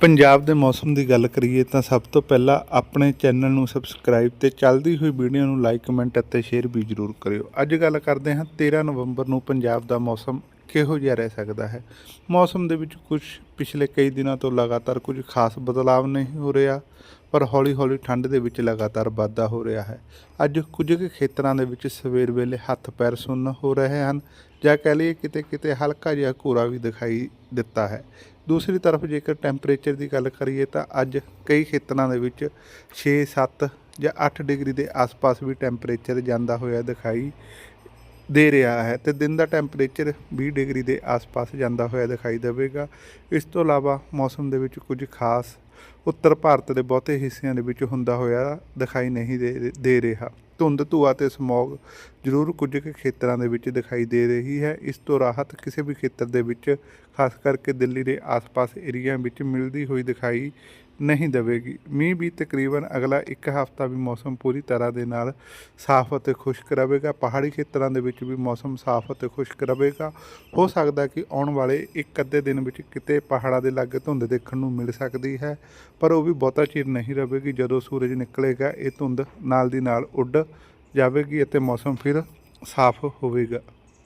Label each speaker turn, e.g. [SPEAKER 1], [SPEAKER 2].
[SPEAKER 1] ਪੰਜਾਬ ਦੇ ਮੌਸਮ ਦੀ ਗੱਲ ਕਰੀਏ ਤਾਂ ਸਭ ਤੋਂ ਪਹਿਲਾਂ ਆਪਣੇ ਚੈਨਲ ਨੂੰ ਸਬਸਕ੍ਰਾਈਬ ਤੇ ਚੱਲਦੀ ਹੋਈ ਵੀਡੀਓ ਨੂੰ ਲਾਈਕ, ਕਮੈਂਟ ਅਤੇ ਸ਼ੇਅਰ ਵੀ ਜ਼ਰੂਰ ਕਰਿਓ। ਅੱਜ ਗੱਲ ਕਰਦੇ ਹਾਂ 13 ਨਵੰਬਰ ਨੂੰ ਪੰਜਾਬ ਦਾ ਮੌਸਮ ਕਿਹੋ ਜਿਹਾ ਰਹਿ ਸਕਦਾ ਹੈ। ਮੌਸਮ ਦੇ ਵਿੱਚ ਕੁਝ ਪਿਛਲੇ ਕਈ ਦਿਨਾਂ ਤੋਂ ਲਗਾਤਾਰ ਕੁਝ ਖਾਸ ਬਦਲਾਵ ਨਹੀਂ ਹੋ ਰਿਹਾ। ਪਰ ਹੌਲੀ-ਹੌਲੀ ਠੰਡ ਦੇ ਵਿੱਚ ਲਗਾਤਾਰ ਵਾਧਾ ਹੋ ਰਿਹਾ ਹੈ। ਅੱਜ ਕੁਝ ਕੁ ਖੇਤਰਾਂ ਦੇ ਵਿੱਚ ਸਵੇਰ ਵੇਲੇ ਹੱਥ ਪੈਰ ਸੁੰਨ ਹੋ ਰਹੇ ਹਨ। ਜਾਂ ਕਹਿ ਲਈਏ ਕਿਤੇ ਕਿਤੇ ਹਲਕਾ ਜਿਹਾ ਕੋਰਾ ਵੀ ਦਿਖਾਈ ਦਿੱਤਾ ਹੈ। ਦੂਸਰੀ ਤਰਫ ਜੇਕਰ ਟੈਂਪਰੇਚਰ ਦੀ ਗੱਲ ਕਰੀਏ ਤਾਂ ਅੱਜ ਕਈ ਖੇਤਰਾਂ ਦੇ ਵਿੱਚ 6 7 ਜਾਂ 8 ਡਿਗਰੀ ਦੇ ਆਸ-ਪਾਸ ਵੀ ਟੈਂਪਰੇਚਰ ਜਾਂਦਾ ਹੋਇਆ ਦਿਖਾਈ ਦੇ ਰਿਹਾ ਹੈ ਤੇ ਦਿਨ ਦਾ ਟੈਂਪਰੇਚਰ 20 ਡਿਗਰੀ ਦੇ ਆਸ-ਪਾਸ ਜਾਂਦਾ ਹੋਇਆ ਦਿਖਾਈ ਦੇਵੇਗਾ। ਇਸ ਤੋਂ ਇਲਾਵਾ ਮੌਸਮ ਦੇ ਵਿੱਚ ਕੁਝ ਖਾਸ ਉੱਤਰ ਭਾਰਤ ਦੇ ਬਹੁਤੇ ਹਿੱਸਿਆਂ ਦੇ ਵਿੱਚ ਹੁੰਦਾ ਹੋਇਆ ਦਿਖਾਈ ਨਹੀਂ ਦੇ ਦੇ ਰਿਹਾ। ਧੁੰਦ, ਧੂਆ ਤੇ ਸਮੌਗ ਜ਼ਰੂਰ ਕੁਝ ਕੁ ਖੇਤਰਾਂ ਦੇ ਵਿੱਚ ਦਿਖਾਈ ਦੇ ਰਹੀ ਹੈ। ਇਸ ਤੋਂ ਰਾਹਤ ਕਿਸੇ ਵੀ ਖੇਤਰ ਦੇ ਵਿੱਚ, ਖਾਸ ਕਰਕੇ ਦਿੱਲੀ ਦੇ ਆਸ-ਪਾਸ ਏਰੀਆ ਵਿੱਚ ਮਿਲਦੀ ਹੋਈ ਦਿਖਾਈ ਨਹੀਂ ਦੇਵੇਗੀ। ਮੀਂਹ ਵੀ ਤਕਰੀਬਨ ਅਗਲਾ ਇੱਕ ਹਫ਼ਤਾ ਵੀ ਮੌਸਮ ਪੂਰੀ ਤਰ੍ਹਾਂ ਦੇ ਨਾਲ ਸਾਫ਼ ਅਤੇ ਖੁਸ਼ਕ ਰਹੇਗਾ। ਪਹਾੜੀ ਖੇਤਰਾਂ ਦੇ ਵਿੱਚ ਵੀ ਮੌਸਮ ਸਾਫ਼ ਅਤੇ ਖੁਸ਼ਕ ਰਹੇਗਾ। ਹੋ ਸਕਦਾ ਕਿ ਆਉਣ ਵਾਲੇ ਇੱਕ ਅੱਧੇ ਦਿਨ ਵਿੱਚ ਕਿਤੇ ਪਹਾੜਾਂ ਦੇ ਲਾਗੇ ਧੁੰਦ ਦੇਖਣ ਨੂੰ ਮਿਲ ਸਕਦੀ ਹੈ। ਪਰ ਉਹ ਵੀ ਬਹੁਤਾ ਚਿਰ ਨਹੀਂ ਰਹੇਗੀ ਜਦੋਂ ਸੂਰਜ ਨਿਕਲੇਗਾ, ਇਹ ਧੁੰਦ ਨਾਲ ਦੀ ਨਾਲ ਉੱਡ ਜਾਵੇਗੀ ਅਤੇ ਮੌਸਮ ਫਿਰ ਸਾਫ਼ ਹੋਵੇਗਾ।